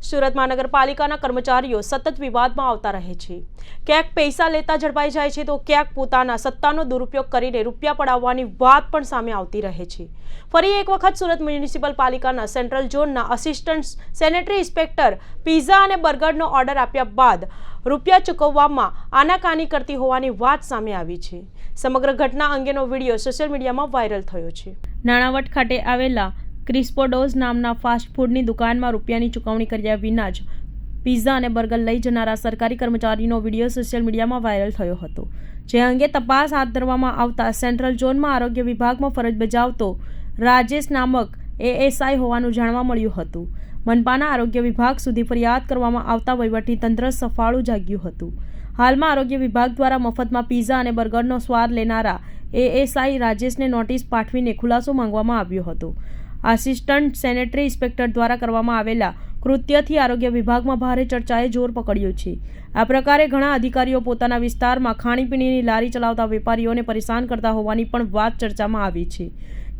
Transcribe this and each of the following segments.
સુરત મહાનગરપાલિકાના કર્મચારીઓ સતત વિવાદમાં આવતા રહે છે. ક્યાંક પૈસા લેતા ઝડપાઈ જાય છે તો ક્યાંક પોતાના સત્તાનો દુરુપયોગ કરીને રૂપિયા પડાવવાની વાત પણ સામે આવતી રહે છે. ફરી એક વખત સુરત મ્યુનિસિપલ પાલિકાના સેન્ટ્રલ ઝોનના અસિસ્ટન્ટ સેનેટરી ઇન્સ્પેક્ટર પીઝા અને બર્ગરનો ઓર્ડર આપ્યા બાદ રૂપિયા ચૂકવવામાં આનાકાની કરતી હોવાની વાત સામે આવી છે. સમગ્ર ઘટના અંગેનો વીડિયો સોશિયલ મીડિયામાં વાયરલ થયો છે. નાણાવટ ખાતે આવેલા ક્રિસ્પોડોઝ નામના ફાસ્ટ ફૂડની દુકાનમાં રૂપિયાની ચૂકવણી કર્યા વિના જ પિઝા અને બર્ગર લઈ જનારા સરકારી કર્મચારીનો વીડિયો સોશિયલ મીડિયામાં વાયરલ થયો હતો. જે અંગે તપાસ હાથ ધરવામાં આવતા સેન્ટ્રલ ઝોનમાં આરોગ્ય વિભાગમાં ફરજ બજાવતો રાજેશ નામક એએસઆઈ હોવાનું જાણવા મળ્યું હતું. મનપાના આરોગ્ય વિભાગ સુધી ફરિયાદ કરવામાં આવતા તંત્ર સફાળું જાગ્યું હતું. હાલમાં આરોગ્ય વિભાગ દ્વારા મફતમાં પિઝા અને બર્ગરનો સ્વાદ લેનારા એએસઆઈ રાજેશને નોટિસ પાઠવીને ખુલાસો માંગવામાં આવ્યો હતો. આસિસ્ટન્ટ સેનેટરી ઇન્સ્પેક્ટર દ્વારા કરવામાં આવેલા કૃત્યથી આરોગ્ય વિભાગમાં ભારે ચર્ચાએ જોર પકડ્યું છે. આ પ્રકારે ઘણા અધિકારીઓ પોતાના વિસ્તારમાં ખાણીપીણીની લારી ચલાવતા વેપારીઓને પરેશાન કરતા હોવાની પણ વાત ચર્ચામાં આવી છે.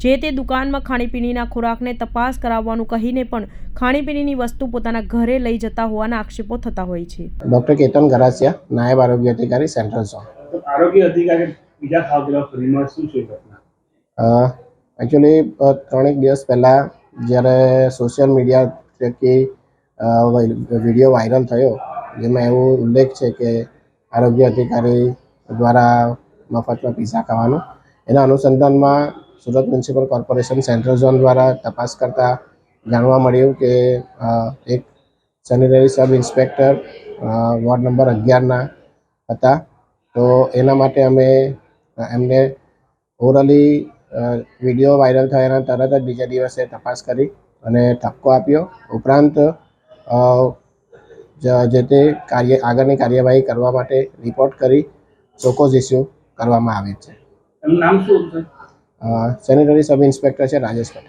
જે તે દુકાનમાં ખાણીપીણીના ખોરાકને તપાસ કરાવવાનું કહીને પણ ખાણીપીણીની વસ્તુ પોતાના ઘરે લઈ જતા હોવાના આક્ષેપો થતા હોય છે. ડોક્ટર કેતન ગરાસિયા નાયબ આરોગ્ય અધિકારી સેન્ટ્રલ ઝોન. આરોગ્ય અધિકારી બીજા ફરીમાં શું છે? ઘટના એકચ્યુઅલી ત્રણેક દિવસ પહેલાં જ્યારે સોશિયલ મીડિયા થકી વીડિયો વાયરલ થયો, જેમાં એવો ઉલ્લેખ છે કે આરોગ્ય અધિકારી દ્વારા મફતમાં પીઝા ખાવાનું. એના અનુસંધાનમાં Surat municipal corporation central zone દ્વારા તપાસ કરતાં જાણવા મળ્યું કે એક sanitary sub inspector ward number અગિયારના હતા. તો એના માટે અમે એમને ઓરલી વીડિયો વાયરલ થયાના તરત જ બીજા દિવસે તપાસ કરી અને ઠપકો આપ્યો. ઉપરાંત જે તે કાર્ય આગળની કાર્યવાહી કરવા માટે રિપોર્ટ કરી ચોકોઝ ઇસ્યુ કરવામાં આવે છે. નામ શું સેનેટરી સબ ઇન્સ્પેક્ટર છે રાજેશ પટેલ.